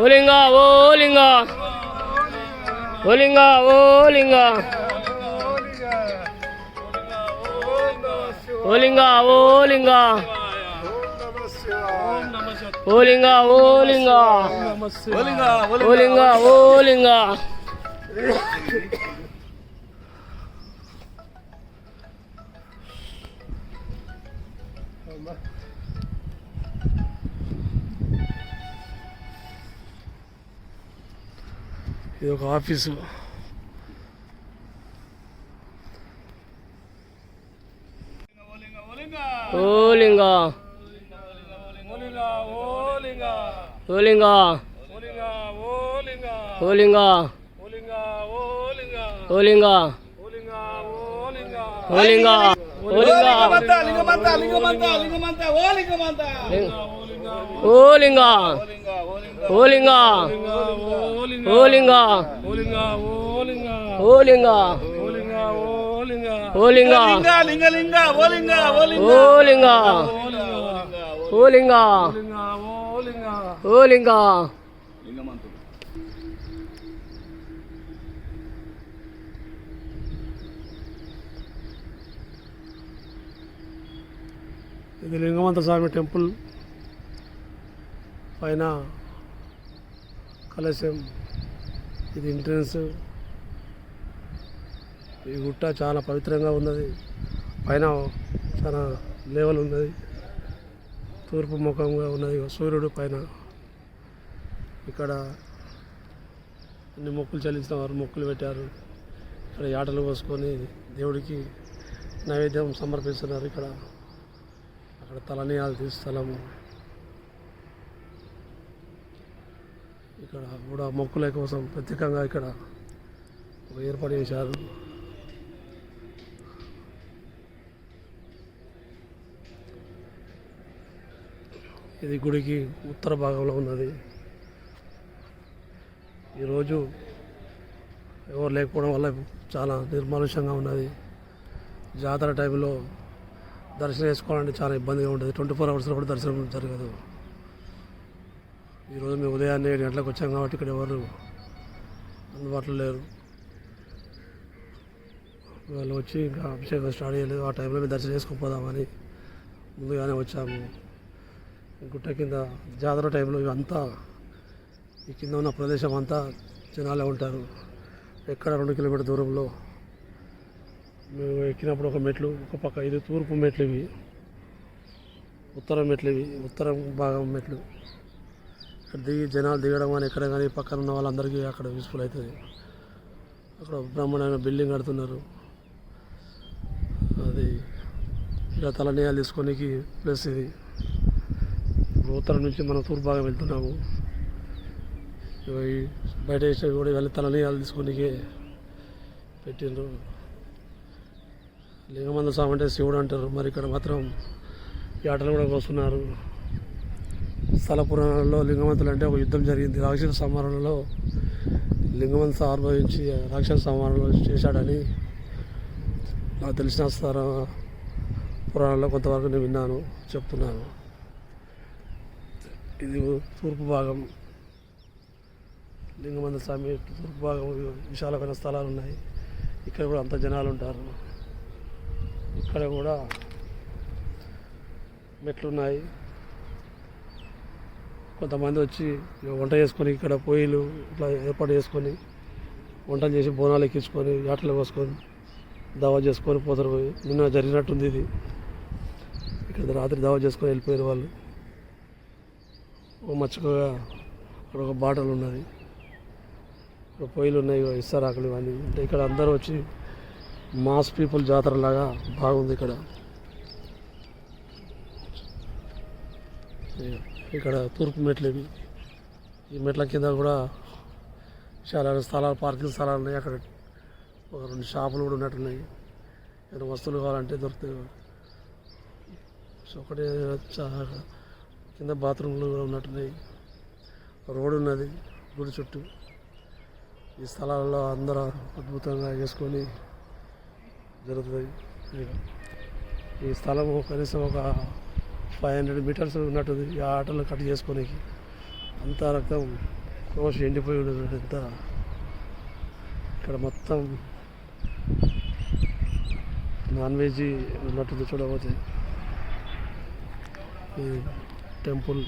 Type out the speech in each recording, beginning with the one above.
ఓలింగ ఓలింగ ఓలింగ ఓలింగ ఓలింగ ఓలింగ ఓలింగ ఓలింగ ఓలింగ ఓలింగ ఇది ఒక ఆఫీసు. ఓలింగ. ఓలింగ. ఓలింగ. ఓలింగ. ఓలింగ. ఓలింగ. ఓలింగ. ఓలింగ. ఓలింగ. ఓలింగ. ఓలింగ. ఓలింగ. ఓలింగ. ఓలింగ. ఇది లింగమంత స్వామి టెంపుల్. పైన కలశం ఇది ఎంట్రన్స్. ఈ గుట్ట చాలా పవిత్రంగా ఉన్నది. పైన చాలా లెవెల్ ఉన్నది. తూర్పు ముఖంగా ఉన్నది. సూర్యుడు పైన. ఇక్కడ అన్ని మొక్కులు చెల్లించిన వారు మొక్కులు పెట్టారు. ఇక్కడ ఆటలు పోసుకొని దేవుడికి నైవేద్యం సమర్పిస్తున్నారు. ఇక్కడ అక్కడ తలనీయాలు తీసి స్థలము. ఇక్కడ కూడా మొక్కుల కోసం ప్రత్యేకంగా ఇక్కడ ఏర్పాటు చేశారు. ఇది గుడికి ఉత్తర భాగంలో ఉన్నది. ఈరోజు ఎవరు లేకపోవడం వల్ల చాలా నిర్మానుష్యంగా ఉన్నది. జాతర టైంలో దర్శనం చేసుకోవాలంటే చాలా ఇబ్బందిగా ఉంటుంది. ట్వంటీ ఫోర్ అవర్స్లో కూడా దర్శనం జరగదు. ఈరోజు మేము ఉదయాన్నే ఏడు గంటలకు వచ్చాం కాబట్టి ఇక్కడ ఎవరు అందుబాటులో లేరు. వాళ్ళు వచ్చి ఇంకా అభిషేకం స్టార్ట్ చేయలేదు. ఆ టైంలో మేము దర్శనం చేసుకోపోదామని ముందుగానే వచ్చాము. గుట్ట కింద జాతర టైంలో ఇవంతా ఈ కింద ఉన్న ప్రదేశం అంతా జనాలే ఉంటారు. ఎక్కడ రెండు కిలోమీటర్ దూరంలో మేము ఎక్కినప్పుడు ఒక మెట్లు ఒక పక్క ఇది తూర్పు మెట్లు ఇవి ఉత్తరం మెట్లు ఇవి ఉత్తరం భాగం మెట్లు. దిగి జనాలు దిగడం కానీ ఎక్కడ కానీ పక్కన ఉన్న వాళ్ళందరికీ అక్కడ యూస్ఫుల్ అవుతుంది. అక్కడ బ్రహ్మాండమైన బిల్డింగ్ కడుతున్నారు. అది ఇలా తలనీయాలు తీసుకోనికి ప్లస్ ఇది. ఉత్తరం నుంచి మనం తూర్పు భాగం వెళ్తున్నాము. బయట వేసినవి కూడా వెళ్ళి తలనీయాలు తీసుకోనికే పెట్టిండ్రు లింగమంద స్వామి అంటే శివుడు అంటారు. మరి ఇక్కడ మాత్రం ఈ ఆటలు కూడా వస్తున్నారు స్థల పురాణాలలో లింగవంతులు అంటే ఒక యుద్ధం జరిగింది. రాక్షస సంహారంలో లింగమంత ఆర్భవించి రాక్షస సంహారంలో చేశాడని నాకు తెలిసిన స్థల పురాణాల్లో కొంతవరకు నేను విన్నాను చెప్తున్నాను. ఇది తూర్పు భాగం. లింగమంద స్వామి తూర్పు భాగం విశాలమైన స్థలాలు ఉన్నాయి. ఇక్కడ కూడా అంత జనాలు ఉంటారు. ఇక్కడ కూడా మెట్లు ఉన్నాయి. కొంతమంది వచ్చి వంట చేసుకొని ఇక్కడ పొయ్యిలు ఇట్లా ఏర్పాటు చేసుకొని వంటలు చేసి బోనాలు ఎక్కించుకొని యాటలు పోసుకొని దావా చేసుకొని పోతారు. పోయి నిన్న జరిగినట్టుంది ఇది. ఇక్కడ రాత్రి దావా చేసుకొని వెళ్ళిపోయారు వాళ్ళు. ఓ అక్కడ ఒక బాటలు ఉన్నది. ఇక్కడ పొయ్యిలు ఉన్నాయి. ఇగో ఇస్తారాకులు ఇవన్నీ. అంటే ఇక్కడ అందరూ వచ్చి మాస్ పీపుల్ జాతర లాగా బాగుంది ఇక్కడ. ఇక్కడ తూర్పు మెట్లు ఇవి ఈ మెట్ల కింద కూడా చాలా స్థలాలు పార్కింగ్ స్థలాలు ఉన్నాయి. అక్కడ ఒక రెండు షాపులు కూడా ఉన్నట్టున్నాయి. ఏదైనా వస్తువులు కావాలంటే దొరుకుతాయి. సో ఒకటి కింద బాత్రూమ్లు కూడా ఉన్నట్టున్నాయి. రోడ్డు ఉన్నది గుడి చుట్టూ. ఈ స్థలాలలో అందరూ అద్భుతంగా వేసుకొని జరుగుతుంది ఈ స్థలము కనీసం ఒక ఫైవ్ హండ్రెడ్ మీటర్స్ ఉన్నట్టుంది ఆ ఆటలు కట్ చేసుకోనికి. అంతా రక్తం కోసి ఎండిపోయి ఉండదు ఎంత ఇక్కడ మొత్తం నాన్ వెజ్ ఉన్నట్టుంది చూడకపోతే. ఈ టెంపుల్.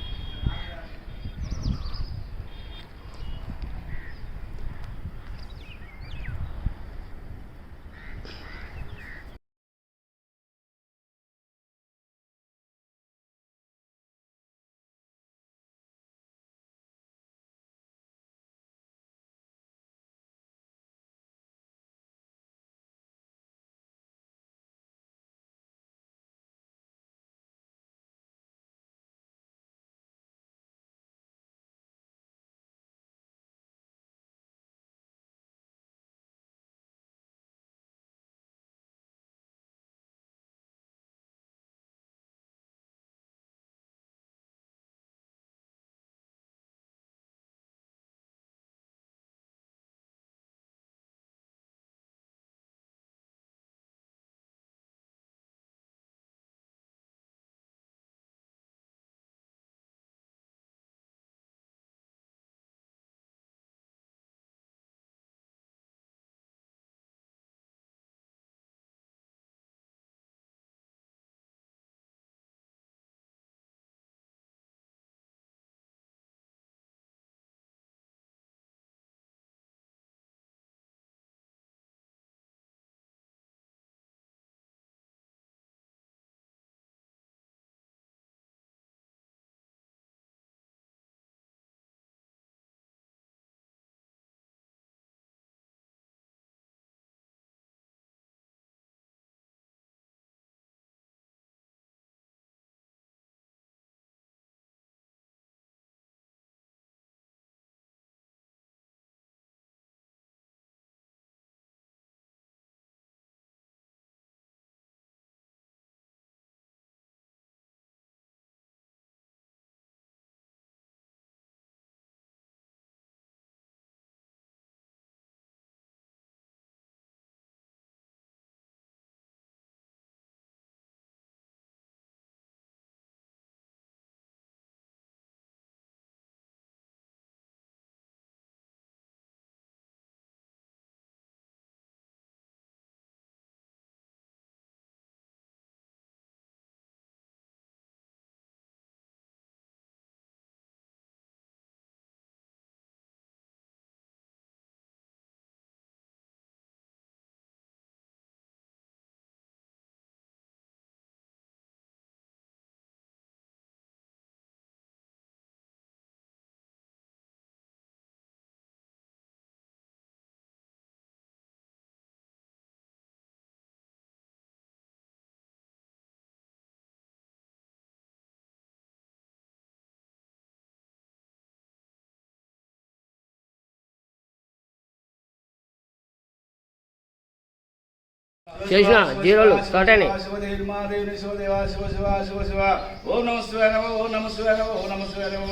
చేసిన జీరోలు స్టార్ట్ అయినాయి శివదేవి శివదేవ శివ శివ శివ శివ ఓం నమ శివాయ నమ ఓం నమ శివాయ ఓం నమ శివాయ నమ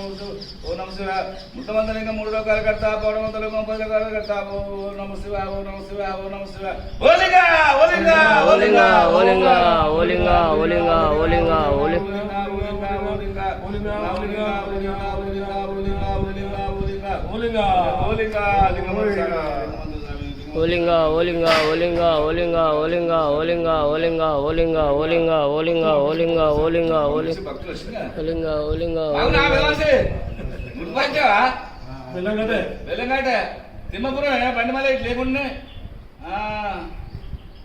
ఓం నమ శివాయ ముట్టమంతలింగ మూడు లోకాలు కడతా పౌడమంతలింగ పది లోకాలు కడతా ఓం నమ శివాయ ఓం నమ శివాయ ఓం నమ శివాయ ఓలింగ ఓలింగ ఓలింగ ఓలింగ ఓలింగ ఓలింగ ఓలింగ ఓలింగ ఓలింగ ఓలింగ ఓలింగ ఓలింగ ఓలింగ ఓలింగ ఓలింగ ఓలింగ ఓలింగ ఓలింగ ఓలింగ ఓలింగ ఓలి ఓలింగ ఓలింగ వెళ్ళంగాటే తిమ్మపురం బండి మళ్ళీ లేకుండా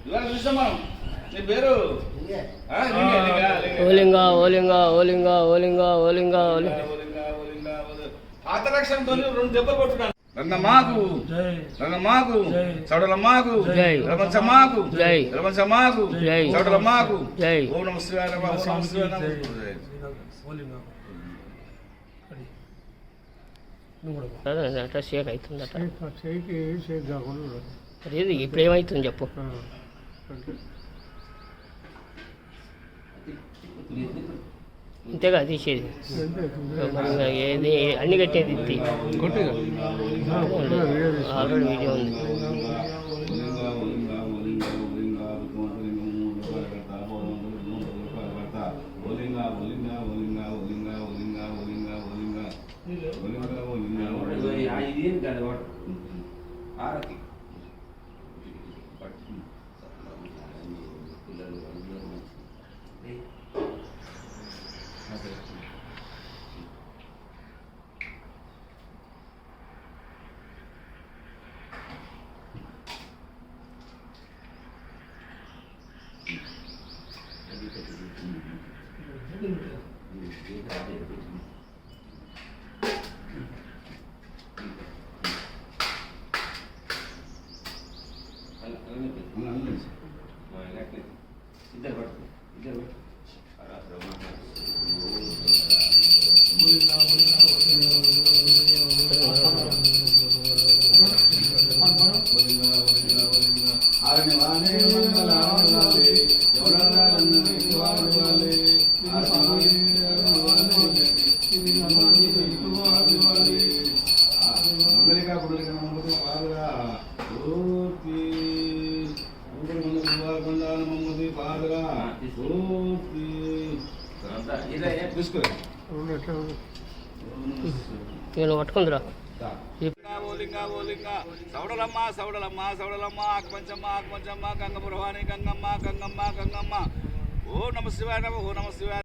ఇవాళ చూస్తాం మనం నీ పేరు. ఓలింగ ఓలింగ ఓలింగ ఓలింగ ఓలింగ ఓలి పాత రక్షణతో రెండు దెబ్బలు కొట్టున్నాను రంగమాగు రంగమాగు చౌడలమాగు రమంచమాగు రమంచమాగు చౌడలమాగు ఓం నమ షేక్ అవుతుందట. లేదు ఇప్పుడు ఏమవుతుంది చెప్పు. Thank you. ఇంతేగా తీసేది. ఏది అన్ని కట్టేది ఆల్రెడీ వీడియో ఉంది. ఆరని వాడే మంగళాలే ఎవరన్నది వాడవాలే ఆరని మంగళిక పుడలిక నమ్మకం పాదగా ఓపి మంగళ నేను పట్టుకుందిరా. ఓలింగ ఓలింగ సౌడలమ్మ సౌడలమ్మ సౌడలమ్మ. ఆకుపంచమ్మ ఆకుపంచమ్మ గంగ గంగమ్మ గంగమ్మ గంగమ్మ. ఓ నమ శివాయ నమ ఓ నమ శివాయ